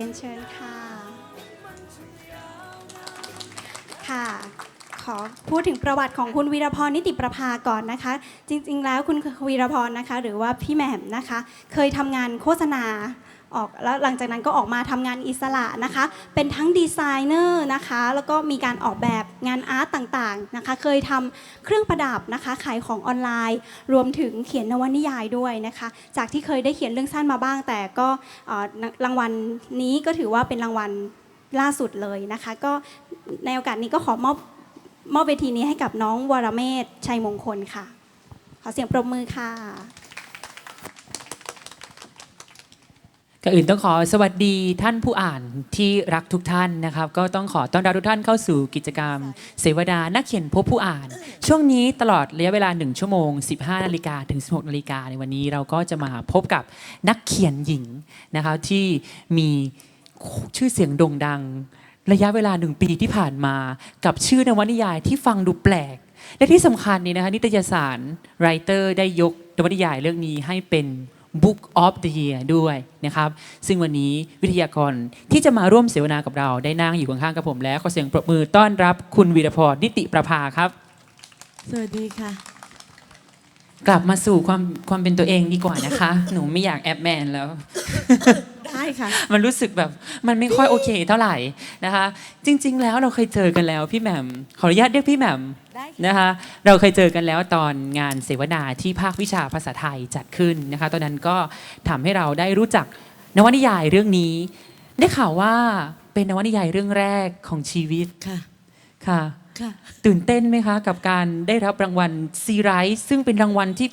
เรียนเชิญค่ะ ค่ะ ขอพูดถึงประวัติของคุณวีรพรนิติประภาก่อนนะคะ จริง ๆ แล้วคุณวีรพรนะคะ หรือว่าพี่แหม่มนะคะ เคยทำงานโฆษณา ออกแล้วหลังจากนั้นก็ออกมาทำงานอิสระนะคะ เป็นทั้งดีไซเนอร์นะคะ แล้วก็มีการออกแบบงานอาร์ตต่างๆนะคะ เคยทำเครื่องประดับนะคะ ขายของออนไลน์ รวมถึงเขียนนวนิยายด้วยนะคะ จากที่เคยได้เขียนเรื่องสั้นมาบ้าง แต่ก็รางวัลนี้ก็ถือว่าเป็นรางวัลล่าสุดเลยนะคะ ก็ในโอกาสนี้ก็ขอมอบมอบเวทีนี้ให้กับน้องวรเมธชัยมงคลค่ะ ขอเสียงปรบมือค่ะ ก่อนอื่นต้องขอสวัสดีท่านผู้อ่านที่รักทุกท่านนะครับ ก็ต้องขอต้อนรับทุกท่านเข้าสู่กิจกรรม เสวดานักเขียนพบผู้อ่าน ช่วงนี้ตลอดระยะเวลา 1 ชั่วโมง 15นาฬิกาถึง 16นาฬิกาในวันนี้เราก็จะมาพบกับนักเขียนหญิงนะครับที่มีชื่อเสียงโด่งดัง ระยะเวลาหนึ่งปีที่ผ่านมากับชื่อนวนิยายที่ฟังดูแปลก และที่สำคัญนี่นะคะนิตยสารไรเตอร์ได้ยกนวนิยายเรื่องนี้ให้เป็น Book of the Year ด้วยนะครับ ซึ่งวันนี้วิทยากรที่จะมาร่วมเสวนากับเราได้นั่งอยู่ข้างๆกับผมแล้ว ขอเสียงปรบมือต้อนรับคุณวีรพรนิติประภาครับ สวัสดีค่ะ กลับมาสู่ความความเป็นตัวเองดีกว่านะคะ หนูไม่อยากแอบแมนแล้ว ได้ค่ะ มันรู้สึกแบบมันไม่ค่อยโอเคเท่าไหร่นะคะ จริง ๆ แล้วเราเคยเจอกันแล้วพี่แหม่มขออนุญาตเรียกพี่แหม่มได้นะคะ เราเคยเจอกันแล้วตอนงานเสวนาที่ภาควิชาภาษาไทยจัดขึ้นนะคะ ตอนนั้นก็ทำให้เราได้รู้จักนวนิยายเรื่องนี้ ได้ข่าวว่าเป็นนวนิยายเรื่องแรกของชีวิตค่ะ ค่ะ ค่ะ ตื่นเต้นไหมคะ กับการได้รับรางวัลซีไรส์ซึ่งเป็นรางวัลที่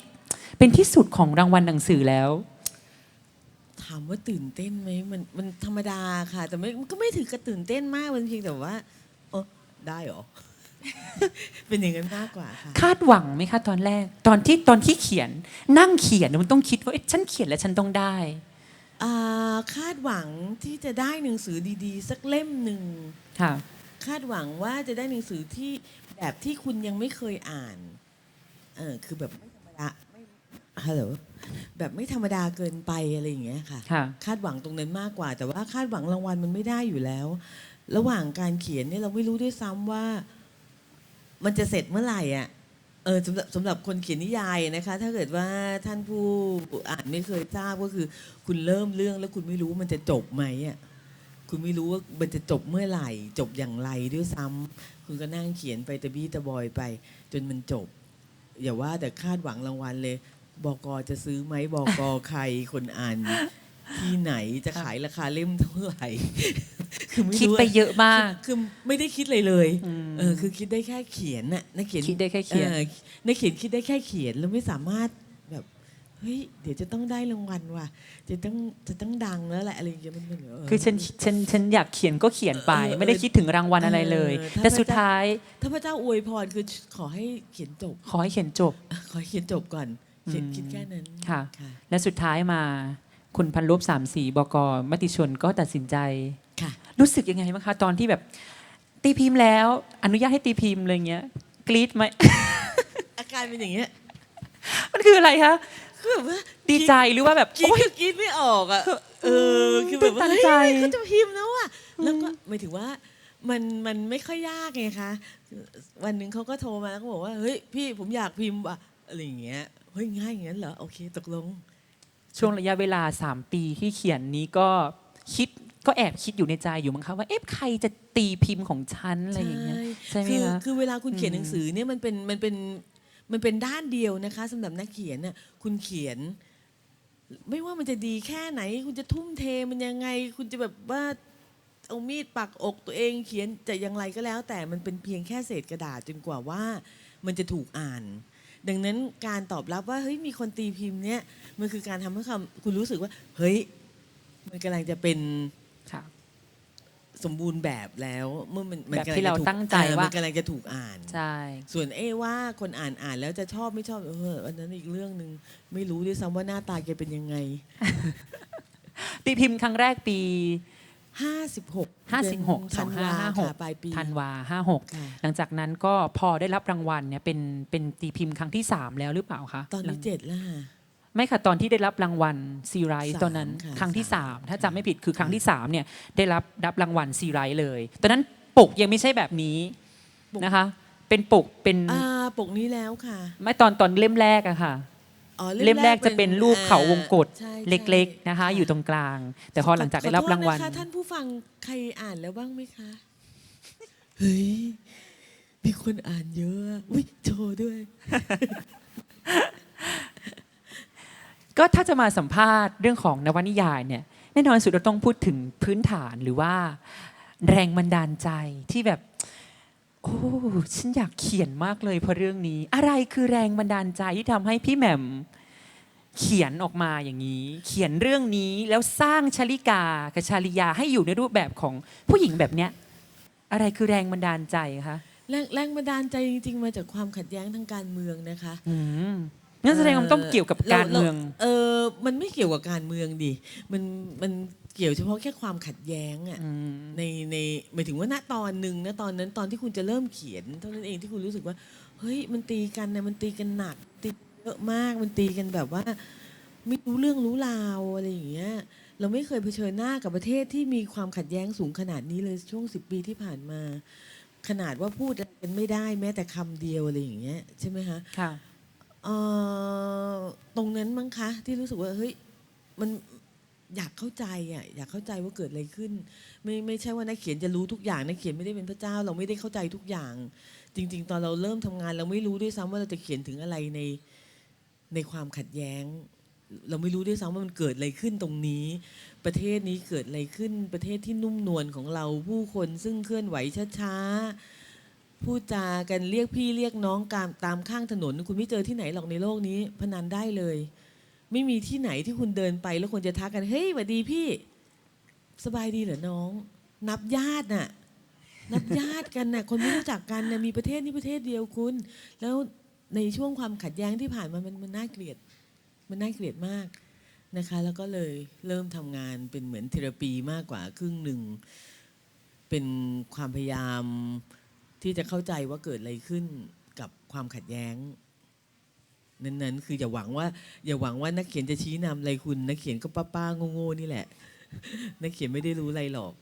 เป็นที่สุดของรางวัลหนังสือแล้ว ถามว่าตื่นเต้นไหมมันมันธรรมดาค่ะ แต่ไม่มันก็ไม่ถึงกับตื่นเต้นมากมันเพียงแต่ว่าเออได้เหรอ เป็นอย่างนั้นมากกว่าค่ะ คาดหวังไหมคะตอนแรก ตอนที่ตอนที่เขียน นั่งเขียนมันต้องคิดว่าเอ๊ะฉันเขียนแล้วฉันต้องได้ อ่าคาดหวังที่จะได้หนังสือดีๆ สักเล่มหนึ่ง ค่ะ คาดหวังว่าจะได้หนังสือที่แบบที่คุณยังไม่เคยอ่าน เออคือแบบไม่ธรรมดาไม่ ฮัลโหลแบบไม่ธรรมดาเกินไปอะไรอย่างเงี้ยค่ะ ค่ะ คาดหวังตรงนั้นมากกว่า แต่ว่าคาดหวังรางวัลมันไม่ได้อยู่แล้ว ระหว่างการเขียนเนี่ยเราไม่รู้ด้วยซ้ำว่า มันจะเสร็จเมื่อไหร่อะเออสำหรับสำหรับคนเขียนนิยายนะคะ ถ้าเกิดว่าท่านผู้อ่านไม่เคยทราบก็คือ คุณเริ่มเรื่องแล้วคุณไม่รู้มันจะจบไหมอะคุณไม่รู้ว่ามันจะจบเมื่อไหร่ จบอย่างไรด้วยซ้ำคุณก็นั่งเขียนไปตะบี้ตะบอยไป จนมันจบ อย่าว่าแต่คาดหวังรางวัลเลย บอกอจะซื้อไหมบอกอใครคนอ่าน ที่ไหนจะขายราคาเล่มเท่าไหร่คือม่คิดรู้ไปเยอะมาก คือคือไม่ได้คิดเลยเลยอืมเออคือคิดได้แค่เขียนน่ะนักเขียนคิดได้แค่เขียน ออนักเขียนคิดได้แค่เขียนแล้วไม่สามารถแบบเฮ้ยเดี๋ยวจะต้องได้รางวัลว่ะจะต้องจะต้องดังแล้วแหละอะไรอย่างเงี้ยมันมันเคือฉันฉันฉันอยากเขียนก็เขียนไป เออไม่ได้คิดถึงรางวัลอะไรเลย เออถ้า แต่สุดท้ายถ้าพระเจ้าอวยพรคือขอให้เขียนจบ ขอให้เขียนจบ ขอให้เขียนจบก่อน เขียนอืมคิดแค่นั้นค่ะค่ะ และสุดท้ายมา คุณพันลบสามสีบกมติชนก็ตัดสินใจค่ะ รู้สึกยังไงบ้างคะตอนที่แบบตีพิมพ์แล้ว อนุญาตให้ตีพิมพ์อะไรเงี้ยกรี๊ดไหมอาการเป็นอย่างเงี้ยมันคืออะไรคะคือแบบว่าดีใจหรือว่าแบบกรีดโอ๊ยก็กรีดไม่ออกอะเออคือแบบว่าตื่นตันเฮ้ยใจเขาจะพิมพ์แล้วอะแล้วก็หมายถึงว่ามันมันไม่ค่อยยากไงคะ วันหนึ่งเขาก็โทรมาแล้วก็บอกว่า เฮ้ย พี่ผมอยากพิมพ์ว่ะอะไรอย่างเงี้ยเฮ้ยง่ายอย่างนั้นเหรอโอเคตกลง ช่วงระยะเวลา 3 ปีที่เขียนนี้ก็คิดก็แอบคิดอยู่ในใจอยู่มั้งคะว่าเอ๊ะใครจะตีพิมพ์ของฉันอะไรอย่างเงี้ยใช่ไหมคือคะ คือเวลาคุณเขียนอืมหนังสือเนี่ยมันเป็นมันเป็นมันเป็นด้านเดียวนะคะสำหรับนักเขียนน่ะคุณเขียน ไม่ว่ามันจะดีแค่ไหน คุณจะทุ่มเทมันยังไง คุณจะแบบว่าเอามีดปักอกตัวเองเขียนจะอย่างไรก็แล้ว แต่มันเป็นเพียงแค่เศษกระดาษจนกว่าว่า มันจะถูกอ่าน ดังนั้นการตอบรับว่าเฮ้ยมีคนตีพิมพ์เนี่ยมันคือการทำให้คำคุณรู้สึกว่า เฮ้ย มันกำลังจะเป็นค่ะ สมบูรณ์แบบแล้วเมื่อมันมันแบบกำลัที่เราจะถูกตั้งใจเออว่ามั นกำลังจะถูกอ่าน ใช่ ส่วนเอ้ว่าคนอ่านอ่านแล้วจะชอบไม่ชอบเอออันนั้นอีกเรื่องหนึ่งไม่รู้ด้วยซ้ำว่าหน้าตาแกเป็นยังไง ตีพิมพ์ครั้งแรกปี 56 56 ธันวาค่ะปลายปีธันวาค่ะ 56 หลังจากนั้นก็พอได้รับรางวัลเนี่ยเป็นเป็นตีพิมพ์ครั้งที่ 3 แล้วหรือเปล่าคะตอนนี้หลังเจ็ดแล้วค่ะ ไม่ค่ะตอนที่ได้รับรางวัลซีไรส์สามตอนนั้นค่ะครั้งที่ สาม 3 ถ้าจำไม่ผิดคือครั้งที่3เนี่ยได้รับรับรางวัลซีไรส์เลยตอนนั้นปกยังไม่ใช่แบบนี้นะคะ เป็นปกเป็นอ่าปกนี้แล้วค่ะ ไม่ตอนตอนเล่มแรกอะค่ะ อ๋อเล่มแรกจะเป็นรูปเขาวงกตใช่ เล็กๆนะคะ อยู่ตรงกลาง แต่พอหลังจากได้รับรางวัล ขอโทษนะคะท่านผู้ฟังใครอ่านแล้วบ้างไหมคะ เฮ้ย มีคนอ่านเยอะอะอุ้ยโชว์ด้วย ก็ถ้าจะมาสัมภาษณ์เรื่องของนวนิยายเนี่ยแน่นอนสุดเราต้องพูดถึงพื้นฐานหรือว่า แรงบันดาลใจที่แบบโอ้ฉันอยากเขียนมากเลยเพราะเรื่องนี้ อะไรคือแรงบันดาลใจที่ทำให้พี่แหม่มเขียนออกมาอย่างนี้ เขียนเรื่องนี้แล้วสร้างชลิกากับชาลิยาให้อยู่ในรูปแบบของผู้หญิงแบบเนี้ย อะไรคือแรงบันดาลใจคะแรงแรงบันดาลใจจริงๆ มาจากความขัดแย้งทางการเมืองนะคะอืมงั้นแสดงว่ามันต้องเกี่ยวกับการเมือง เออมันไม่เกี่ยวกับการเมืองดิมันมัน เกี่ยวเฉพาะแค่ความขัดแย้งอะอืมในในหมายถึงว่าณตอนหนึ่งนะตอนนั้นตอนที่คุณจะเริ่มเขียนเท่านั้นเองที่คุณรู้สึกว่า เฮ้ยมันตีกันนะมันตีกันหนักตีเยอะมากมันตีกันแบบว่า ไม่รู้เรื่องรู้ราวอะไรอย่างเงี้ยเราไม่เคยเผชิญหน้ากับประเทศที่มีความขัดแย้งสูงขนาดนี้เลยช่วงสิบปีที่ผ่านมา ขนาดว่าพูดอะไรกันไม่ได้แม้แต่คำเดียวอะไรอย่างเงี้ยใช่ไหมคะค่ะเอ่อตรงนั้นมั้งคะ ที่รู้สึกว่าเฮ้ยมัน อยากเข้าใจอะอยากเข้าใจว่าเกิดอะไรขึ้น ไม่ไม่ใช่ว่านักเขียนจะรู้ทุกอย่างนักเขียนไม่ได้เป็นพระเจ้า เราไม่ได้เข้าใจทุกอย่าง จริง ๆ ตอนเราเริ่มทำงาน เราไม่รู้ด้วยซ้ำว่าเราจะเขียนถึงอะไรในในความขัดแย้ง เราไม่รู้ด้วยซ้ำว่ามันเกิดอะไรขึ้นตรงนี้ ประเทศนี้เกิดอะไรขึ้น ประเทศที่นุ่มนวลของเราผู้คนซึ่งเคลื่อนไหวช้าๆพูดจากันเรียกพี่เรียกน้องตามตามข้างถนน คุณไม่เจอที่ไหนหรอกในโลกนี้พนันได้เลย ไม่มีที่ไหนที่คุณเดินไปแล้วคนจะทักกัน เฮ้ยสวัสดีพี่ สบายดีเหรอน้อง นับญาติน่ะ นับญาติกันน่ะ คนไม่รู้จักกันน่ะมีประเทศนี้ประเทศเดียวคุณ แล้วในช่วงความขัดแย้งที่ผ่านมามันมันน่าเกลียด มันน่าเกลียดมากนะคะ แล้วก็เลยเริ่มทำงานเป็นเหมือนเทอราปีมากกว่าครึ่งหนึ่ง เป็นความพยายามที่จะเข้าใจว่าเกิดอะไรขึ้นกับความขัดแย้ง นั้นๆ คืออย่าหวังว่า อย่าหวังว่านักเขียนจะชี้นำอะไรคุณ นักเขียนก็ป้าๆโง่ๆนี่แหละ นักเขียนไม่ได้รู้อะไรหรอก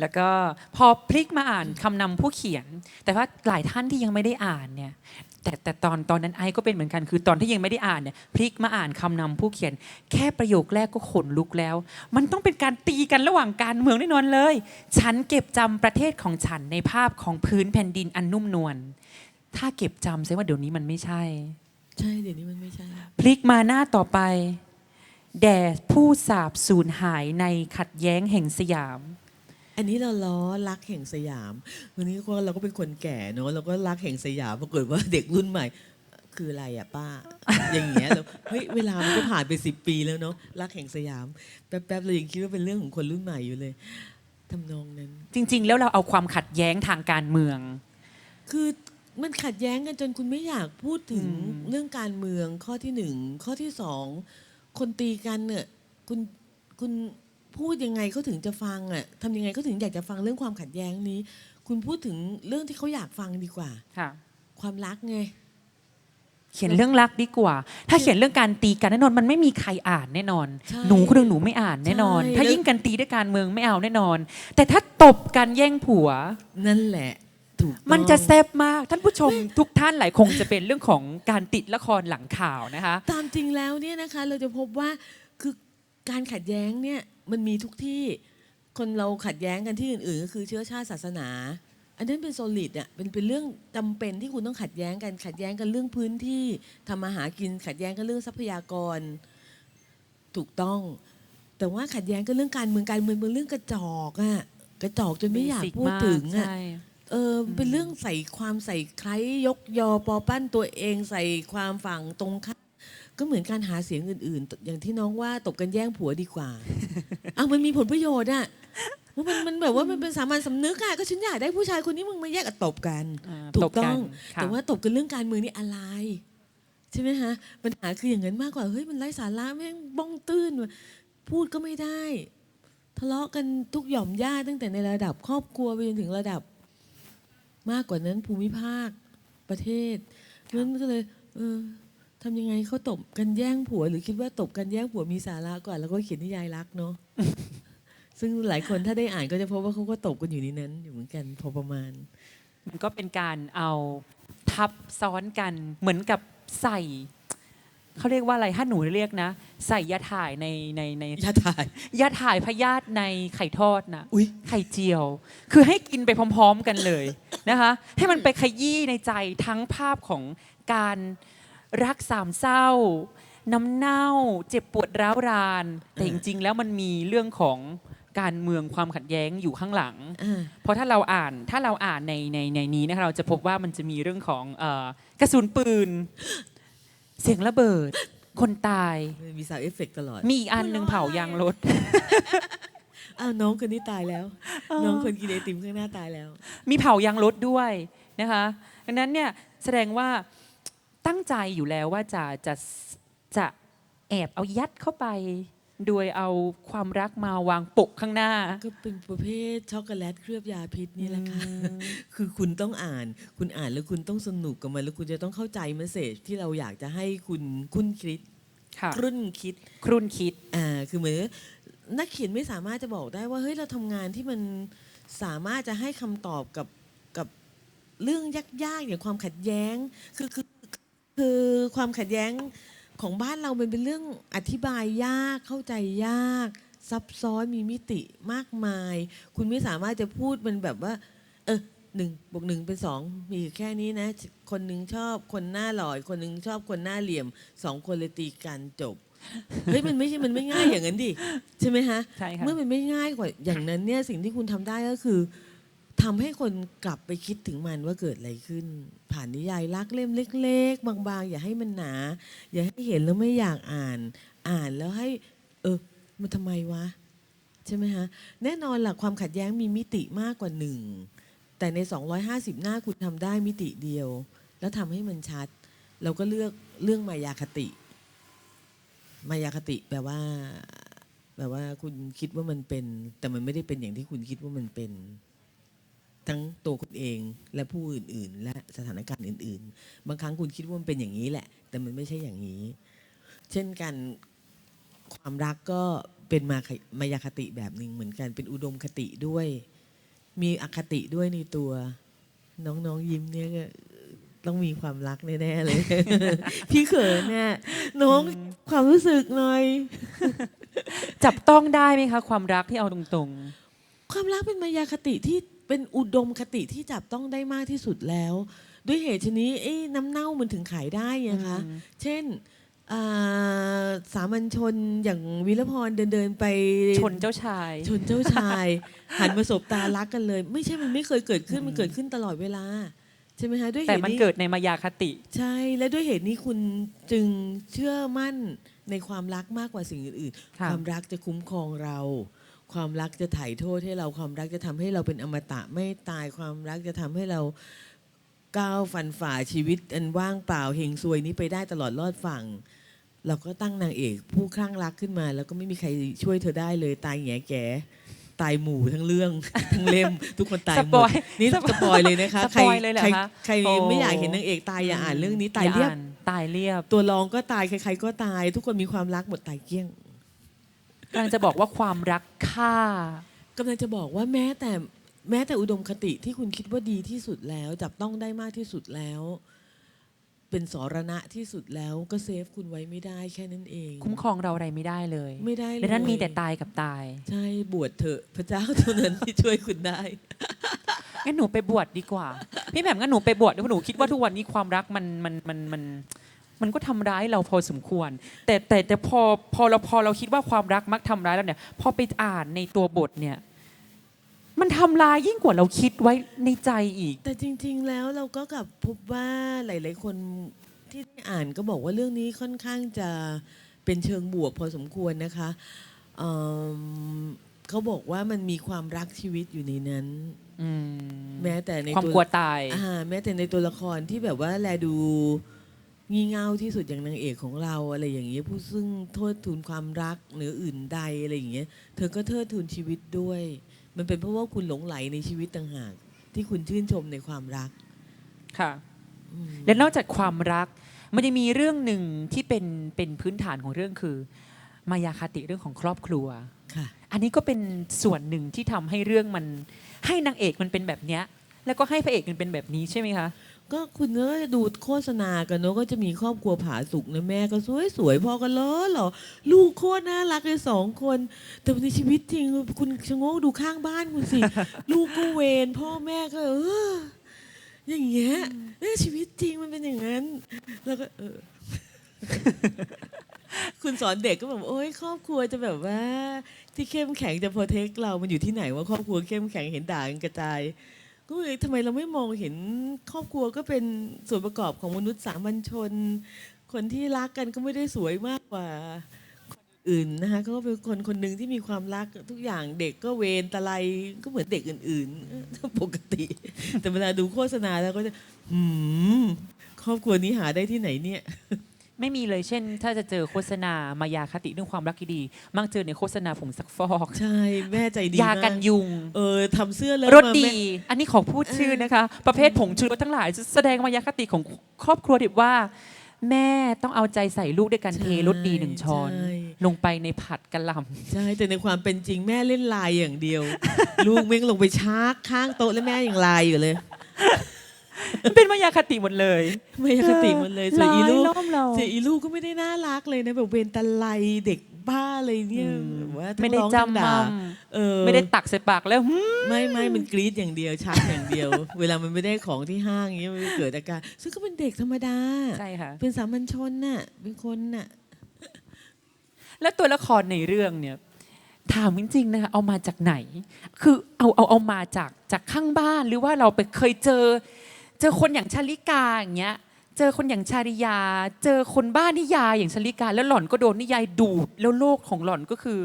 แล้วก็พอพลิกมาอ่านคำนำผู้เขียน แต่ว่าหลายท่านที่ยังไม่ได้อ่านเนี่ยแต่แต่ตอนตอนนั้นไอ้ก็เป็นเหมือนกันคือตอนที่ยังไม่ได้อ่านเนี่ยพลิกมาอ่านคำนำผู้เขียน แค่ประโยคแรกก็ขนลุกแล้ว มันต้องเป็นการตีกันระหว่างการเมืองแน่นอนเลย ฉันเก็บจำประเทศของฉันในภาพของพื้นแผ่นดินอันนุ่มนวล ถ้าเก็บจำแสดงว่าเดี๋ยวนี้มันไม่ใช่ ใช่เดี๋ยวนี้มันไม่ใช่ พลิกมาหน้าต่อไป แด่ผู้สาบสูญหายในขัดแย้งแห่งสยาม อันนี้เราล้อรักแห่งสยามวันนี้ก็เราก็เป็นคนแก่เนอะเราก็รักแห่งสยามปรากฏว่าเด็กรุ่นใหม่ คืออะไรอะป้า อย่างเงี้ยเราเฮ้ยเวลามันก็ผ่านไปสิบปีแล้วเนาะรักแห่งสยามแป๊บๆเรายังคิดว่าเป็นเรื่องของคนรุ่นใหม่อยู่เลยทำนองนั้น จริง ๆ แล้วเราเอาความขัดแย้งทางการเมือง คือ มันขัดแย้งกันจนคุณไม่อยากพูดถึงอืมเรื่องการเมืองข้อที่หนึ่งข้อที่สองคนตีกันเนี่ยคุณคุณพูดยังไงเขาถึงจะฟังอะทำยังไงเขาถึงอยากจะฟังเรื่องความขัดแย้งนี้ คุณพูดถึงเรื่องที่เขาอยากฟังดีกว่าค่ะ ความรักไงเขียนเรื่องรักดีกว่า ถ้าเขียนเรื่องการตีกันแน่นอน มันไม่มีใครอ่านแน่นอนใช่หนูคนหนึ่งหนูไม่อ่านแน่นอนใช่ถ้าแล้วยิ่งกันตีด้วยการเมืองไม่เอาแน่นอน แต่ถ้าตบกันแย่งผัวนั่นแหละถูกต้อง มันจะแซ่บมากท่านผู้ชมทุกท่านหลายคงจะเป็นเรื่องของการติดละครหลังข่าวนะคะ ตามจริงแล้วเนี่ยนะคะ เราจะพบว่าคือการขัดแย้งเนี่ยมันมีทุกที่คนเราขัดแย้งกันที่อื่นๆก็คือเชื้อชาติศาสนา อันนั้นเป็นโซลิดอะเป็นเป็นเรื่องจำเป็นที่คุณต้องขัดแย้งกันขัดแย้งกันเรื่องพื้นที่ทำมาหากินขัดแย้งกันเรื่องทรัพยากรถูกต้อง แต่ว่าขัดแย้งกันเรื่องการเมืองการเมืองเป็นเรื่องกระจอกอะกระจอกจนไม่อยากพูดถึงอะใช่ เออเป็นเรื่องใส่ความใส่ใครยกยอปอปั้นตัวเองใส่ความฝั่งตรงข้ามก็เหมือนการหาเสียงอื่น ๆ อย่างที่น้องว่าตบกันแย่งผัวดีกว่า เอามันมีผลประโยชน์อะมันมันแบบว่ามันเป็นสามัญสำนึกอะก็ฉันอยากได้ผู้ชายคนนี้มึงมาแยกกันตบกัน อ่าถูตกบกันต้อง ค่ะแต่ว่าตบกันเรื่องการเมืองนี่อะไร ใช่ไหมฮะปัญหาคืออย่างนั้นมากกว่าเฮ้ยมันไร้สาระแม่งบ้องตื้นว่ะพูดก็ไม่ได้ ทะเลาะกันทุกหย่อมย่าตั้งแต่ในระดับครอบครัวไปจนถึงระดับ มากกว่านั้นภูมิภาคประเทศนั้นก็เลย เออทำยังไงเขาตบกันแย่งผัว หรือคิดว่าตบกันแย่งผัวมีสาระก่อนแล้วก็เขียนนิยายรักเนาะซึ่งหลายคนถ้าได้อ่านก็จะพบว่าเขาก็ตบกันอยู่ในนั้น อยู่เหมือนกันพอประมาณ มันก็เป็นการเอาทับซ้อนกันเหมือนกับใส่ เขาเรียกว่าอะไรถ้าหนูเรียกนะ ใส่ยาถ่ายในในในยาถ่าย ยาถ่ายพยาธิในไข่ทอดนะอุ๊ย ไข่เจียว คือให้กินไปพร้อม ๆ กันเลย นะคะ ให้มันไปขยี้ในใจทั้งภาพของการรักสามเศร้า น้ำเน่า เจ็บปวดร้าวราน แต่จริงๆ แล้วมันมีเรื่องของการเมืองความขัดแย้งอยู่ข้างหลัง อ่า เพราะถ้าเราอ่านถ้าเราอ่านในในในนี้นะคะเราจะพบว่ามันจะมีเรื่องของเออกระสุนปืน เสียงระเบิด คนตาย มีสาวเอฟเฟกตลอดมีอีกอันหนึ่งเผายางรถ อ้าวน้องคนนี้ตายแล้วน้องคนกินไอติมข้างหน้าตายแล้ว มีเผายางรถด้วยนะคะดังนั้นเนี่ยแสดงว่าตั้งใจอยู่แล้วว่าจะจะจะแอบเอายัดเข้าไป โดยเอาความรักมาวางปกข้างหน้า ก็เป็นประเภทช็อกโกแลตเคลือบยาพิษนี่แหละค่ะ คือคุณต้องอ่าน คุณอ่านแล้วคุณต้องสนุกกับมันแล้วคุณจะต้องเข้าใจเมสเซจที่เราอยากจะให้คุณคุณคิดค่ะครุ่นคิด ครุ่นคิด อ่า คือเหมือนนักเขียนไม่สามารถจะบอกได้ว่าเฮ้ยเราทำงานที่มันสามารถจะให้คำตอบกับกับเรื่องยากๆอย่างความขัดแย้ง คือคือคือความขัดแย้ง ของบ้านเรามันเป็นเรื่องอธิบายยากเข้าใจยาก ซับซ้อนมีมิติมากมาย คุณไม่สามารถจะพูดมันแบบว่า เออหนึ่งบวกหนึ่งเป็นสองมีอยู่แค่นี้นะ คนหนึ่งชอบคนหน้าหล่อยคนหนึ่งชอบคนหน้าเหลี่ยมสองคนเลยตีกันจบเฮ้ยมันไม่ใช่มันไม่ง่ายอย่างนั้นดิใช่ไหมฮะใช่ค่ะเมื่อมันไม่ง่ายกว่าอย่างนั้นเนี่ยสิ่งที่คุณทำได้ก็คือ ทำให้คนกลับไปคิดถึงมันว่าเกิดอะไรขึ้น ผ่านนิยายรักเล่มเล็ก ๆ บางๆ อย่าให้มันหนา อย่าให้เห็นแล้วไม่อยากอ่าน อ่านแล้วให้ เออ มันทำไมวะ ใช่ไหมฮะ แน่นอนหลักความขัดแย้งมีมิติมากกว่าหนึ่ง แต่ใน 250 หน้าคุณทำได้มิติเดียว แล้วทำให้มันชัด เราก็เลือกเรื่องมายาคติ มายาคติแปลว่าแปลว่าคุณคิดว่ามันเป็น แต่มันไม่ได้เป็นอย่างที่คุณคิดว่ามันเป็น ทั้งตัวคุณเองและผู้อื่น ๆ และสถานการณ์อื่น ๆ บางครั้งคุณคิดว่ามันเป็นอย่างนี้แหละ แต่มันไม่ใช่อย่างนี้ เช่นกันความรักก็เป็นมามายาคติแบบหนึ่งเหมือนกัน เป็นอุดมคติด้วย มีอคติด้วยในตัว น้องๆยิ้มเนี่ยก็ต้องมีความรักแน่ๆเลย พี่เขินเนี่ยน้องความรู้สึกหน่อย จับต้องได้ไหมคะ ความรักที่เอาตรงความรักเป็นมายาคติที่ เป็นอุดมคติที่จับต้องได้มากที่สุดแล้ว ด้วยเหตุชนี้เอ้น้ำเน่ามันถึงขายได้ไงๆคะอืมเช่นอ่าสามัญชนอย่างวิรพรเดินเดินๆไปชนเจ้าชาย ชนเจ้าชาย หันมาสบตารักกันเลย ไม่ใช่มันไม่เคยเกิดขึ้นมันเกิดขึ้นตลอดเวลาใช่ไหมคะด้วยเหแต่ตุมันนี้เกิดในมายาคติ ใช่และด้วยเหตุนี้คุณจึงเชื่อมั่นในความรักมากกว่าสิ่งอื่นๆค่ะความรักจะคุ้มครองเรา ความรักจะไถ่โทษให้เราความรักจะทำให้เราเป็นอมตะไม่ตายความรักจะทำให้เราก้าวฟันฝ่าชีวิตอันว่างเปล่าเฮงซวยนี้ไปได้ตลอดรอดฝั่ง เราก็ตั้งนางเอก ผู้คลั่งรักขึ้นมา แล้วก็ไม่มีใครช่วยเธอได้เลยตายแง่แก่ตายหมู่ทั้งเรื่องทั้งเล่ม ทุกคนตายหสมปดอยนี่สปอยเลยนะคะสใครปอยเลยเหรอใครคะใครโอ้ไม่อยากเห็นนางเอกตายอย่าอ่านเรื่องนี้ตายอเรียบอ่นตายเรียบ ตัวรองก็ตายใครๆก็ตาย ทุกคนมีความรักหมดตายเกลี้ยง กำลังจะบอกว่าความรักฆ่ากำลังจะบอกว่าแม้แต่แม้แต่อุดมคติที่คุณคิดว่าดีที่สุดแล้ว จับต้องได้มากที่สุดแล้ว เป็นสรณะที่สุดแล้วก็เซฟคุณไว้ไม่ได้แค่นั้นเอง คุ้มครองเราอะไรไม่ได้เลยไม่ได้เลยดังนั้นมีแต่ตายกับตาย ใช่บวชเถอะพระเจ้าเท่านั้นที่ช่วยคุณได้ งั้นหนูไปบวชดีกว่า พี่แหม่มงั้นหนูไปบวชเพราะหนูคิดว่าทุกวันนี้ความรักมันมันมันมัน มันก็ทำร้ายเราพอสมควร แต่แต่แต่พอพอเราพอเราคิดว่าความรักมักทำร้ายเราเนี่ยพอไปอ่านในตัวบทเนี่ยมันทำลายยิ่งกว่าเราคิดไว้ในใจอีก แต่จริง ๆ แล้วเราก็กลับพบว่าหลาย ๆ คนที่ได้อ่านก็บอกว่าเรื่องนี้ค่อนข้างจะเป็นเชิงบวกพอสมควรนะคะเอิ่มเขาบอกว่ามันมีความรักชีวิตอยู่ในนั้นอืมแม้แต่ในความตัวกลัวตายอ่าแม้แต่ในตัวละครที่แบบว่าแลดู งี่เง่าที่สุดอย่างนางเอกของเราอะไรอย่างเงี้ยผู้ซึ่งโทษทูลความรักเหนืออื่นใดอะไรอย่างเงี้ยเธอก็เทิดทูนชีวิตด้วย มันเป็นเพราะว่าคุณหลงไหลในชีวิตต่างหาก ที่คุณชื่นชมในความรักค่ะอืมและนอกจากความรัก มันจะมีเรื่องหนึ่งที่เป็นเป็นพื้นฐานของเรื่องคือ มายาคติเรื่องของครอบครัวค่ะ อันนี้ก็เป็นส่วนหนึ่งที่ทำให้เรื่องมัน ให้นางเอกมันเป็นแบบเนี้ยแล้วก็ให้พระเอกมันเป็นแบบนี้ใช่ไหมคะ ก็คุณก็ดูโฆษณากันเนอะก็จะมีครอบครัวผาสุกนะแม่ก็สวยสวยๆพ่อก็ล้อหรอลูกโคตรน่ารักเลยสองคน แต่ในชีวิตจริง คุณชะโงกดูข้างบ้านคุณสิ ลูกก็เวรพ่อแม่ก็ เออ อย่างเงี้ยเออชีวิตจริงมันเป็นอย่างนั้น แล้วก็เออ คุณสอนเด็กก็แบบโอ้ยครอบครัวจะแบบว่า ที่เข้มแข็งจะโปรเทคเรา มันอยู่ที่ไหนว่าครอบครัวเข้มแข็งเห็นด่ากันกระจาย ก็เลยทำไมเราไม่มองเห็นครอบครัวก็เป็นส่วนประกอบของมนุษย์สามัญชน คนที่รักกันก็ไม่ได้สวยมากกว่าคนอื่นนะคะก็เป็นคนคนหนึ่งที่มีความรักทุกอย่างเด็กก็เวรตะไลก็เหมือนเด็กอื่นๆ ปกติ แต่เวลาดูโฆษณาแล้วก็จะหืมครอบครัวนี้หาได้ที่ไหนเนี่ย ไม่มีเลยเช่น ถ้าจะเจอโฆษณามายาคติเรื่องความรักที่ดี มักเจอในโฆษณาผงซักฟอกใช่แม่ใจดียากันมยุง เออทำเสื้อเลยรสมาดีแม่อันนี้ขอพูดชื่อนะคะ ประเภทผงชูรสทั้งหลายแสดงมายาคติของครอบครัวดิบว่า แม่ต้องเอาใจใส่ลูกด้วยการเทรสดีหนึ่งช้อนใช่ลงไปในผัดกะหล่ใช่แต่ในความเป็นจริงแม่เล่นไลายอย่างเดียว ลูกเม่งลงไปชากข้างโต๊ะแล้วแม่ยังไลายอยู่เลยำมัน เป็นมายาคติหมดเลยไม่อยากติหมดเลยส่วนอีลูกร้ายล้อมเราส่วนอีลูกก็ไม่ได้น่ารักเลยนะแบบเวนตะไลเด็กบ้าอะไรเนี่ยอืมแบบว่าทั้งไม่ได้ร้องทั้งจำด่ามั่มเออไม่ได้ตักใส่ปากแล้วหึไม่ไม่มันกรี๊ดอย่างเดียวชักอย่างเดียว เวลามันไม่ได้ของที่ห้างอย่างเงี้ยมันเกิดอาการซึ่งก็เป็นเด็กธรรมดาใช่ค่ะเป็นสามัญชนน่ะเป็นคนน่ะแล้วตัวละครในเรื่องเนี่ยถามจริงๆนะคะเอามาจากไหน คือเอาเอาเอามาจากจากข้างบ้านหรือว่าเราไปเคยเจอ เจอคนอย่างชาลิกาอย่างเงี้ย เจอคนอย่างชาริยา เจอคนบ้านนิยายอย่างชาลิกา แล้วหล่อนก็โดนนิยายดูด แล้วโลกของหล่อนก็คือ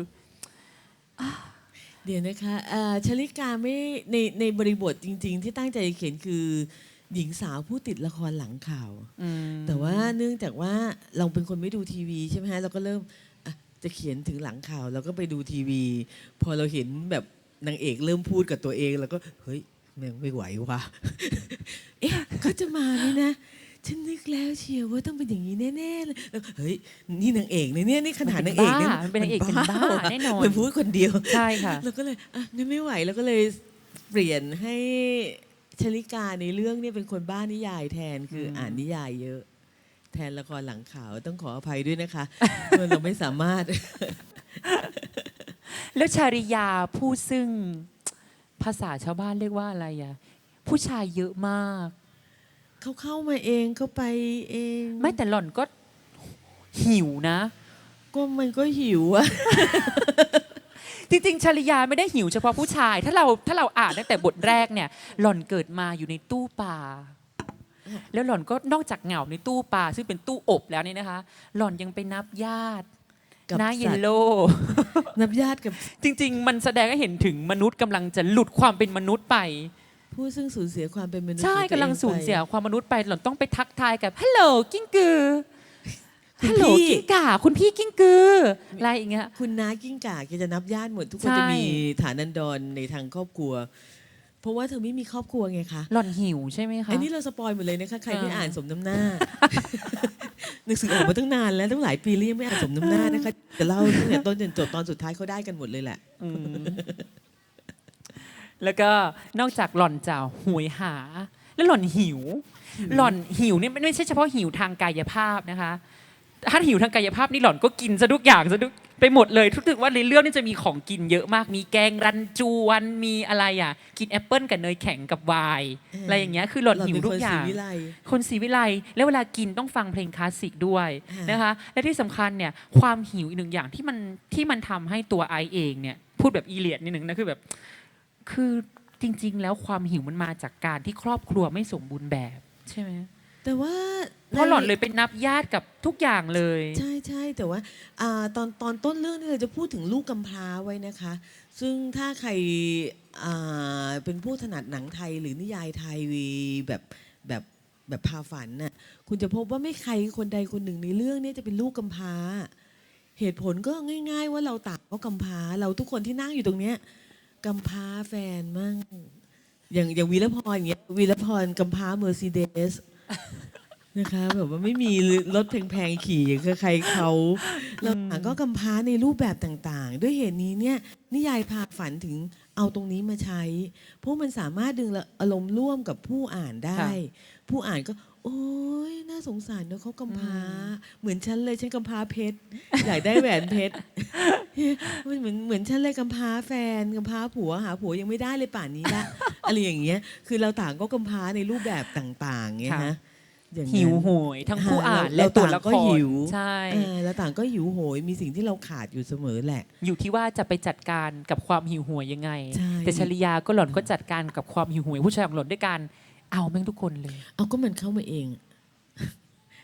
เดี๋ยวนะคะอ่าชลิกาไม่ในในบริบทจริง ๆ ที่ตั้งใจเขียนคือ หญิงสาวผู้ติดละครหลังข่าวอืมแต่ว่าเนื่องจากว่าเราเป็นคนไม่ดูทีวีใช่ไหมฮะเราก็เริ่มอะจะเขียนถึงหลังข่าวเราก็ไปดูทีวี พอเราเห็นแบบนางเอกเริ่มพูดกับตัวเองเราก็เฮ้ย แม่งไม่ไหวว่ะเอ๊ะเขาจะมาไหมนะ ฉันนึกแล้วเชียวว่าต้องเป็นอย่างนี้แน่ๆเลยแล้วเฮ้ยนี่นางเอกนะเนี่ยนี่ขนาดนางเอกเนี่ยมันเป็นนางเอกเป็นบ้าแน่นอน มันพูดคนเดียว ใช่ค่ะ เราก็เลยอะงั้นไม่ไหวแล้วก็เลยเปลี่ยนให้ชลิกาในเรื่องเนี่ยเป็นคนบ้านนิยายแทนคืออมอ่านนิยายเยอะ แทนละครหลังข่าวต้องขออภัยด้วยนะคะ เพราะเราไม่สามารถ แล้วชาริยาผู้ซึ่ง ภาษาชาวบ้านเรียกว่าอะไรอะผู้ชายเยอะมาก เขาเข้ามาเองเขาไปเอง ไม่แต่หล่อนก็หิวนะ ก็มันก็หิวอะ จริงๆชาริยาไม่ได้หิวเฉพาะผู้ชาย ถ้าเราถ้าเราอ่านตั้งแต่บทแรกเนี่ย หล่อนเกิดมาอยู่ในตู้ปลาแล้วหล่อนก็นอกจากเหงาในตู้ปลาซึ่งเป็นตู้อบแล้วเนี่ยนะคะ หล่อนยังไปนับญาติ กับน้าเยสัลตว์โลนับญาติกับจริง ๆ มันแสดงให้เห็นถึงมนุษย์กำลังจะหลุดความเป็นมนุษย์ไป ผู้ซึ่งสูญเสียความเป็นมนุษย์ใช่ของตัวกำลังอไปสูญเสียความมนุษย์ไปหล่อนต้องไปทักทายกับฮัลโหลกิ้งกือคุณฮัลโหลพี่ กิ้งก่าคุณพี่กิ้งกืออะไรอย่างเงี้ย คุณน้ากิ้งก่าแกจะนับญาติหมดทุกคนใช่ จะมีฐานันดรในทางครอบครัวเพ ราะว่าเธอไม่มีครอบครัวไงคะหล่อนหิวใช่ไหมคะ อันนี้เราสปอยหมดเลยนะคะใครไม่อ่าอ่านสมน้ำหน้าหนังสือออกมาตั้งนานแล้วตั้งหลายปีแล้วยังไม่อ่านสมน้ำหน้านะคะจะเล่าตั้งแต่ต้นจนจบตอนสุดท้ายเขาได้กันหมดเลยแหละอืมแล้วก็นอกจากหล่อนจะหวยหา แล้วหล่อนหิว หล่อนหิวนี่ไม่ใช่เฉพาะหิวทางกายภาพนะคะ ถ้าหิวทางกายภาพนี่หล่อนก็กินซะทุกอย่างซะทุก ไปหมดเลยทุกถึกว่าในเรื่องนี่จะมีของกินเยอะมาก มีแกงรันจวนมีอะไรอะ กินแอปเปิลกับเนยแข็งกับไวน์เออออะไรอย่างเงี้ยคือหล่อนหิวเป็นทุคกนอศรีย่างวิไลคนศรีวิไลแล้วเวลากินต้องฟังเพลงคลาสสิกด้วยฮะนะคะและที่สำคัญเนี่ยความหิวอีกหนึ่งอย่างที่มันที่มันทำให้ตัวไอเองเนี่ยพูดแบบอีเลียดนิดหนึ่งนะคือแบบคือจริง ๆ แล้วความหิวมันมาจากการที่ครอบครัวไม่สมบูรณ์แบบใช่ไหม แต่ว่าเพราะหล่อนเลยเป็นนับญาติกับทุกอย่างเลย ใช่ใช่แต่ว่าอ่าตอนตอนต้นเรื่องนี่เราจะพูดถึงลูกกำพร้าไว้นะคะ ซึ่งถ้าใครอ่าเป็นผู้ถนัดหนังไทยหรือนิยายไทยแบบแบบแบบพาฝันน่ะคุณจะพบว่าไม่ใครคนใดคนหนึ่งในเรื่องเนี้จะเป็นลูกกำพร้า เหตุผลก็ง่าย ๆ ว่าเราต่างก็กำพร้าเราทุกคนที่นั่งอยู่ตรงเนี้ยกำพร้าแฟนมั่งอย่างอย่างวีรพรอย่างเงี้ยวีรพรกำพร้าเมอร์เซเดส นะคะแบบว่าไม่มีรถแพงๆขี่กับใครเขาเราต่างก็กำพร้าในรูปแบบต่างๆ ด้วยเหตุนี้เนี่ยนิยายพาฝันถึงเอาตรงนี้มาใช้ เพราะมันสามารถดึงอารมณ์ร่วมกับผู้อ่านได้ค่ะผู้อ่านก็ โอ้ยน่าสงสารเนอะเขากำพร้า เหมือนฉันเลยฉันกำพร้าเพชรอยากได้แหวนเพชรมันเหมือนเหมือนฉันเลยกำพร้าแฟนกำพร้าผัวหาผัวยังไม่ได้เลยป่านนี้ละอะไรอย่างเงี้ย คือเราต่างก็กำพร้าในรูปแบบต่างๆเงี้ยค่ะนะอย่างนั้นหิวโหย ทั้งผู้อ่านเราและตัวละต่างคก็รหิวใช่เออแล้วต่างก็หิวโหยมีสิ่งที่เราขาดอยู่เสมอแหละ อยู่ที่ว่าจะไปจัดการกับความหิวโหวยยังไงใช่แต่ชริยาก็หล่อนก็จัดการกับความหิวโหวยผู้ชายของหล่อนด้วยการ เอาแม่งทุกคนเลย เอาก็มันเข้ามาเอง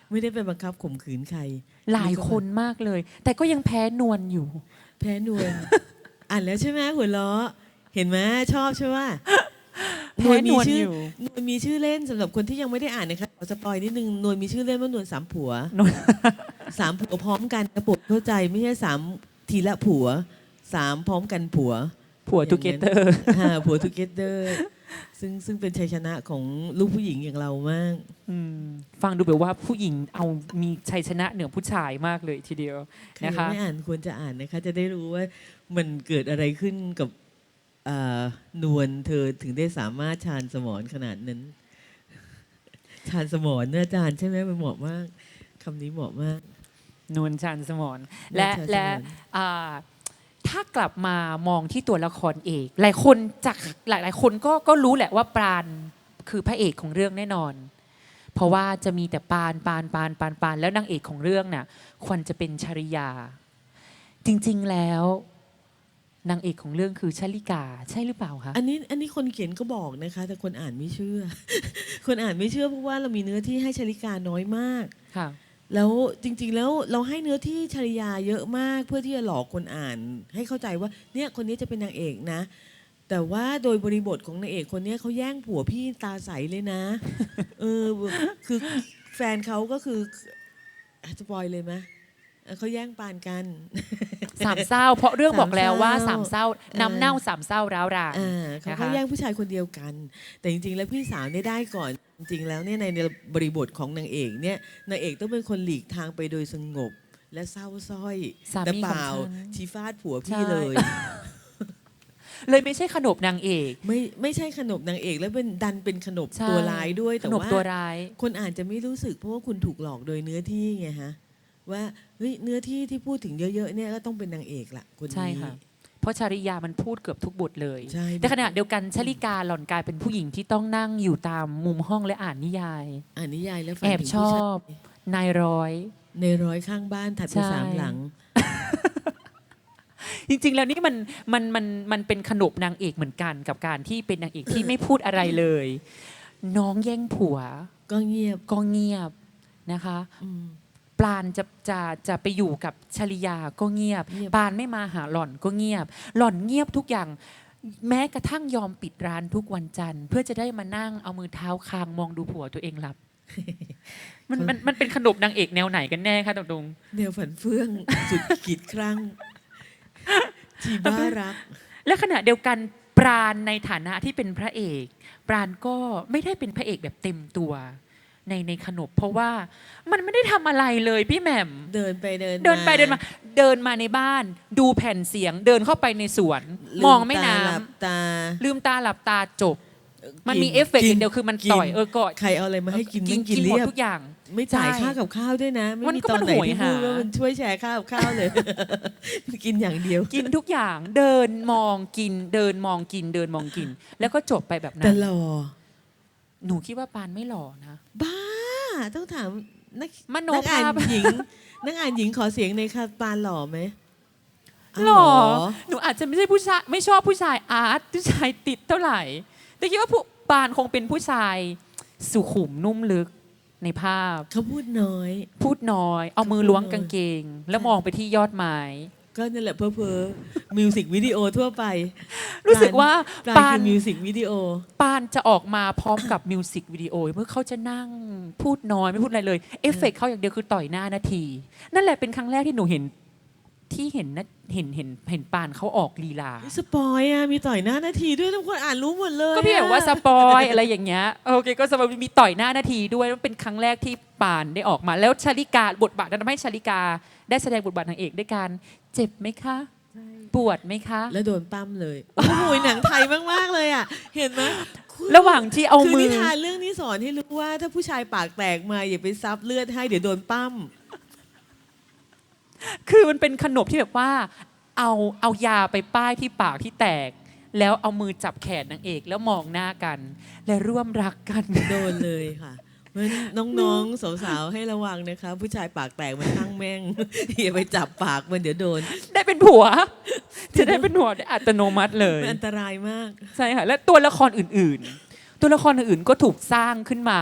ไม่ได้ไปบังคับข่มขืนใคร หลายคนมากเลย แต่ก็ยังแพ้นวลอยู่ แพ้นวลอ่านแล้วใช่ไหมหัวเราะเห็นไหมชอบใช่ไหมแพ้นวลชื่อยู่นวลมีชื่อเล่นสำหรับคนที่ยังไม่ได้อ่านนะคะขอสปอยนิดนึงนวลมีชื่อเล่นว่านวลสามผัวนวลสามผัวพร้อมกันนะปวดเข้าใจไม่ใช่สามทีละผัวสามพร้อมกันผัว ผัวอย่างนั้นทูเกเตอร์ฮะผัวทูเกเตอร์ ซึ่งซึ่งเป็นชัยชนะของลูกผู้หญิงอย่างเรามากฟังดูแบบว่าผู้หญิงเอามีชัยชนะเหนือผู้ชายมากเลยทีเดียวใครนะคะไม่อ่านควรจะอ่านนะคะ จะได้รู้ว่ามันเกิดอะไรขึ้นกับเอ่อนวลเธอถึงได้สามารถชาญสมรขนาดนั้น ชาญสมรเนี่ยอาจารย์ใช่ไหมมันเหมาะมากคำนี้เหมาะมากนวลชันสมรและนวลชันสมร และอ่า ถ้ากลับมามองที่ตัวละครเอกหลายคนจากหลายหลายๆคนก็ก็รู้แหละว่าปราณคือพระเอกของเรื่องแน่นอน เพราะว่าจะมีแต่ปานปานปานปานปานแล้วนางเอกของเรื่องน่ะควรจะเป็นชริยา จริงๆแล้วนางเอกของเรื่องคือชลิกาใช่หรือเปล่าคะอันนี้อันนี้คนเขียนก็บอกนะคะ แต่คนอ่านไม่เชื่อ คนอ่านไม่เชื่อเพราะว่าเรามีเนื้อที่ให้ชลิกาน้อยมากค่ะ แล้วจริงๆแล้วเราให้เนื้อที่ชริยาเยอะมากเพื่อที่จะหลอกคนอ่าน ให้เข้าใจว่าเนี่ยคนนี้จะเป็นนางเอกนะ แต่ว่าโดยบริบทของนางเอกคนเนี้ยเขาแย่งผัวพี่ตาใสเลยนะ เออคือแฟนเขาก็คือสปอยเลยไหมเออเขาแย่งปานกัน สามเศร้า เพราะเรื่องบอกแล้วว่าสาสามมเศเศร้าร้านำเน่าสามเศร้าร้าวรานอ่าเขานะคะก็แย่งผู้ชายคนเดียวกัน แต่จริงๆแล้วพี่สาวเนี่ยได้ก่อน จริงๆแล้วเนี่ยในบริบทของนางเอกเนี่ยนางเอกต้องเป็นคนหลีกทางไปโดยสงบ และเศร้าสร้อยสาแต่มีเปของล่าฉัน ชีฟาดผัวพี่ใช่เลย เลยไม่ใช่ขนบนางเอกไม่ไม่ใช่ขนบนางเอกแล้วเป็นดันเป็นขนบใช่ตัวร้ายด้วยขแต่นบว่า ตัวร้าย คนอ่านจะไม่รู้สึกเพราะว่าคุณถูกหลอกโดยเนื้อที่ไงฮะว่าเฮ้ยเนื้อที่ที่พูดถึงเยอะๆเนี่ยก็ต้องเป็นนางเอกละคนนี้ใช่ค่ะ เพราะชาริยามันพูดเกือบทุกบทเลย ใช่ แต่ขณะเดียวกันชลิกาหล่อนกลายเป็นผู้หญิงที่ต้องนั่งอยู่ตามมุมห้องและอ่านนิยาย อ่านนิยายแล้วฝันแอบถึงชผู้อชายบนายร้อย ในร้อยข้างบ้านถัดไปใช่ สามหลัง จริงๆ แล้วนี่มันมันมันมันเป็นขนบนางเอกเหมือนกันกับการที่เป็นนางเอกที่ไม่พูดอะไรเลย น้องแย่งผัวก็เงียบก็เงียบนะคะ อืมป ลานจะจะจะไปอยู่กับชลิยาก็เงียบเงียบ ปานไม่มาหาหล่อนก็เงียบ หล่อนเงียบทุกอย่าง แม้กระทั่งยอมปิดร้านทุกวันจันทร์ เพื่อจะได้มานั่งเอามือเท้าคางมองดูผัวตัวเองหลับ มันมันมันเป็นขนบนางเอกแนวไหนกันแน่คะตรงตรงแนวฝันเฟื่องสุดขีดครั้งที่บ้ารักๆและขณะเดียวกันปราณในฐานะที่เป็นพระเอก ปราณก็ไม่ได้เป็นพระเอกแบบเต็มตัว ในในขนบเพราะว่ามันไม่ได้ทำอะไรเลยพี่แหม่ม เดินไปเดินเดินไปเดินมา เดินมาในบ้าน ดูแผ่นเสียง เดินเข้าไปในสวน ลืมองแม่น้ตาหลับตาำลืมตาหลับตาจบ มันมีกิเอฟเฟกต์อย่างเดียวคือมันกิต่อยเออก่อนใครเอาอะไรมาให้กินกินไม่กิกินนหมดเรียบทุกอย่าง ไม่จ่ายใช่ค่ากับข้าวด้วยนะ ไม่มันมีก็ตอนไหนมันโหยที่พูดหา ว่ามันช่วยแชร์ค่ากับข้าวเลย กินอย่างเดียว กินทุกอย่างเดินมองกิน เดินมองกิน เดินมองกิน แล้วก็จบไปแบบนั้แต่น หล่อ หนูคิดว่าปานไม่หล่อนะ บ้า ต้องถามนักมโนนักอ่าภาพนหญิง นักอ่านหญิงขอเสียงในอยค่ะปานหล่อไหมาวหล่อหนูอาจจะไม่ใช่ผู้ชายไม่ชอบผู้ชายอาร์ตผู้ชายติดเท่าไหร่ แต่คิดว่าผู้ปานคงเป็นผู้ชายสุขุมนุ่มลึกในภาพ เขาพูดน้อย พูดน้อย เอามือล้วงกางเกง แล้วมองไปที่ยอดไม้ ก็นั่นแหละเพอเพอมิวสิกวิดีโอทั่วไป รู้สึกว่าปลาปานคือมิวสิกวิดีโอปานจะออกมาพร้อมกับมิวสิกวิดีโอเมื่อเขาจะนั่งพูดน้อยไม่พูดอะไรเลยเอฟเฟกต์เขาอย่างเดียวคือต่อยหน้านาที นั่นแหละเป็นครั้งแรกที่หนูเห็นที่เห็นนะเห็นเห็นเห็นปานเขาออกลีลา สปอยอะมีต่อยหน้านาทีด้วยทุกคนอ่านรู้หมดเลย ก็พี่อะแบบว่าสปอยอะไรอย่างเงี้ยโอเคก็สปอยมีต่อยหน้านาทีด้วยแล้วเป็นครั้งแรกที่ปานได้ออกมา แล้วชาลิกาบทบาทนั้นทำให้ชาลิกา ได้แสดงบทบาทนางเอกด้วยการ เจ็บไหมคะ ปวดไหมคะ แล้วโดนปั้มเลยโอ้โหหนังไทยมาก ๆ เลยอะ เห็นไหมคุณระหว่างที่เอาคือมืนิอ ทานเรื่องนี้สอนให้รู้ว่า ถ้าผู้ชายปากแตกมาอย่าไปซับเลือดให้เดี๋ยวโดนปั้ม คือมันเป็นขนบที่แบบว่า เอาเอายาไปป้ายที่ปากที่แตก แล้วเอามือจับแขนนางเอกแล้วมองหน้ากัน และร่วมรักกัน โดนเลยค่ะ เพราะฉะนั้นน้องๆสาวๆให้ระวังนะคะ ผู้ชายปากแตกมันทั้งแม่งอย่าไปจับปากมันเดี๋ยวโดน ได้เป็นผัว จะได้เป็นผัวได้อัตโนมัติเลยมันอันตรายมาก ใช่ค่ะและตัวละครอื่นๆ ตัวละครอื่นๆก็ถูกสร้างขึ้นมา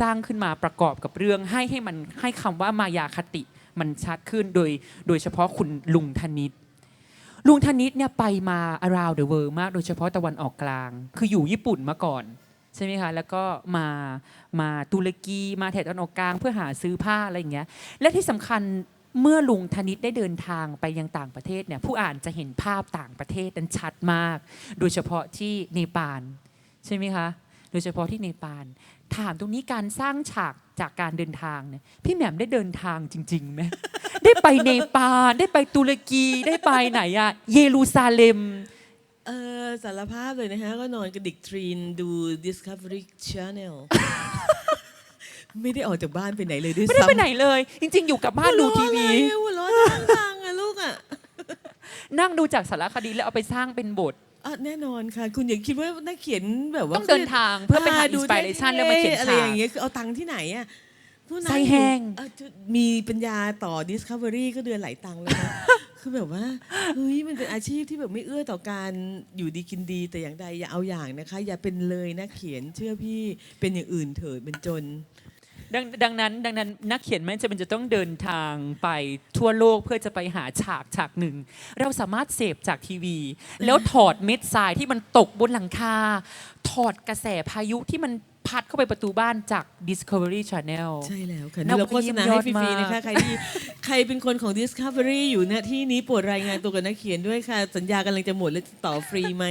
สร้างขึ้นมาประกอบกับเรื่องให้ให้มันให้คำว่ามายาคติมันชัดขึ้นโดยโดยเฉพาะคุณลุงธนิตลุงธนิตเนี่ยไปมา around the world มากโดยเฉพาะตะวันออกกลาง คืออยู่ญี่ปุ่นมาก่อน ใช่ไหมคะแล้วก็มามาตุรกีมาแถบตะวันออกกลางเพื่อหาซื้อผ้าอะไรอย่างเงี้ยและที่สำคัญเมื่อลุงธนิตได้เดินทางไปยังต่างประเทศเนี่ยผู้อ่านจะเห็นภาพต่างประเทศนั้นชัดมาก โดยเฉพาะที่เนปาลใช่ไหมคะโดยเฉพาะที่เนปาลถามตรงนี้การสร้างฉากจากการเดินทางเนี่ยพี่แหม่มได้เดินทางจริงๆไหมได้ไปเนปาลได้ไปตุรกีได้ไปไหนอะเยรูซาเล็ม เออสารภาพเลยนะคะก็นอนกระดิกทรีนดู Discovery Channel ไม่ได้ออกจากบ้านไปไหนเลยด้วยไม่ได้ซ้ำไปไหนเลย จริง ๆ อยู่กับบ้านดูทีวี หัวเร้อนอะไรอะหัวเร้อนทั้งทางอะลูกอะนั่งดูจากสารคดีแล้วเอาไปสร้างเป็นบท อะแน่นอนค่ะ คุณอย่าคิดว่านักเขียนแบบว่าต้องเดินทางเพื่อไปหาดูอินสปิเรชันแล้วมาเขียนอะไรฉาอกย่างเงี้ยคือเอาตังค์ที่ไหนอะผู้นั้นไส้แห้ง เอ่อจะมีปัญญาต่อ Discovery ก็เดือนหลายตังค์เลยนะ คือแบบว่าเฮ้ยมันเป็นอาชีพที่แบบไม่เอื้อต่อการอยู่ดีกินดีแต่อย่างใดอย่าเอาอย่างนะคะ อย่าเป็นเลยนักเขียนเชื่อพี่เป็นอย่างอื่นเถิดเป็นจน ดังดังนั้นดังนั้นนักเขียนไม่จำเป็นจะต้องเดินทางไปทั่วโลกเพื่อจะไปหาฉากฉากหนึ่ง เราสามารถเสพจากทีวี แล้วถอดเม็ดทรายที่มันตกบนหลังคา ถอดกระแสพายุที่มัน พัดเข้าไปประตูบ้านจาก Discovery Channel ใช่แล้วค่ะนันี่บเราโฆษณาเยี่ยมยให้อดฟรีๆมากนะคะ ใครที่ใครเป็นคนของ Discovery อยู่ณที่นี้โปรดรายงานตัวกับนักเขียนด้วยค่ะ สัญญากำลังจะหมดแล้วต่อฟรีไหม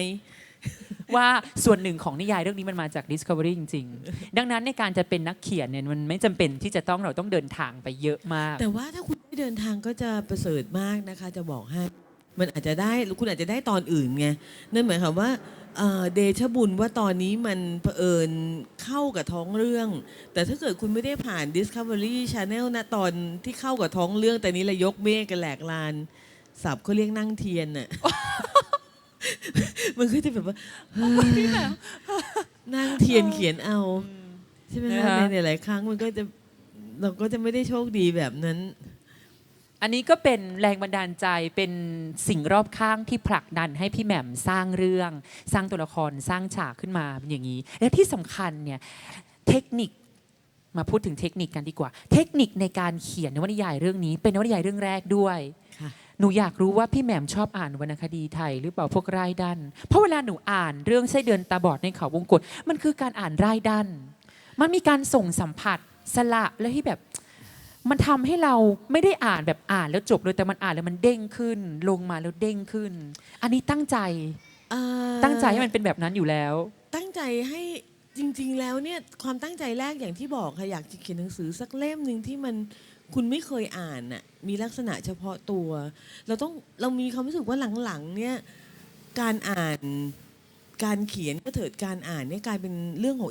ว่าส่วนหนึ่งของนิยายเรื่องนี้มันมาจาก Discovery จริง ๆ ดังนั้นในการจะเป็นนักเขียนเนี่ยมันไม่จำเป็นที่จะต้องเราต้องเดินทางไปเยอะมาก แต่ว่าถ้าคุณไม่เดินทางก็จะประเสริฐมากนะคะ จะบอกให้ มันอาจจะได้คุณอาจจะได้ตอนอื่นไง นั่นหมายความว่า เอ่อเดชะบุญว่าตอนนี้มันเผอิญเข้ากับท้องเรื่อง แต่ถ้าเกิดคุณไม่ได้ผ่าน Discovery Channel นะตอนที่เข้ากับท้องเรื่อง แต่นี้ระยกเมฆกันแหลกลาน สับเขาเรียกนั่งเทียนน่ะ มันก็จะแบบว่าเฮ้ยนั่งเทียนเขียนเอา ใช่ไหมนะคะคะในหลายๆครั้งมันก็จะเราก็จะไม่ได้โชคดีแบบนั้น อันนี้ก็เป็นแรงบันดาลใจเป็นสิ่งรอบข้างที่ผลักดันให้พี่แหม่มสร้างเรื่อง สร้างตัวละครสร้างฉากขึ้นมาเป็นอย่างนี้ และที่สำคัญเนี่ยเทคนิคมาพูดถึงเทคนิคกันดีกว่า เทคนิคในการเขียนนวนิยายเรื่องนี้ เป็นนวนิยายเรื่องแรกด้วย ค่ะ หนูอยากรู้ว่าพี่แหม่มชอบอ่านวรรณคดีไทยหรือเปล่าพวกรายดันเพราะเวลาหนูอ่านเรื่องไส้เดือนตาบอดในเขาวงกฏมันคือการอ่านรายดัน มันมีการส่งสัมผัสสละและที่แบบ มันทำให้เราไม่ได้อ่านแบบอ่านแล้วจบเลยแต่มันอ่านแล้วมันเด้งขึ้น ลงมาแล้วเด้งขึ้น อันนี้ตั้งใจเอ่อตั้งใจให้มันเป็นแบบนั้นอยู่แล้ว ตั้งใจให้จริง ๆ แล้วเนี่ยความตั้งใจแรกอย่างที่บอกค่ะอยากจะเขียนหนังสือสักเล่มหนึ่งที่มันคุณไม่เคยอ่านน่ะมีลักษณะเฉพาะตัว เราต้องเรามีความรู้สึกว่าหลังๆเนี่ยการอ่านการเขียนก็เถิดการอ่านเนี่ยกลายเป็นเรื่องของ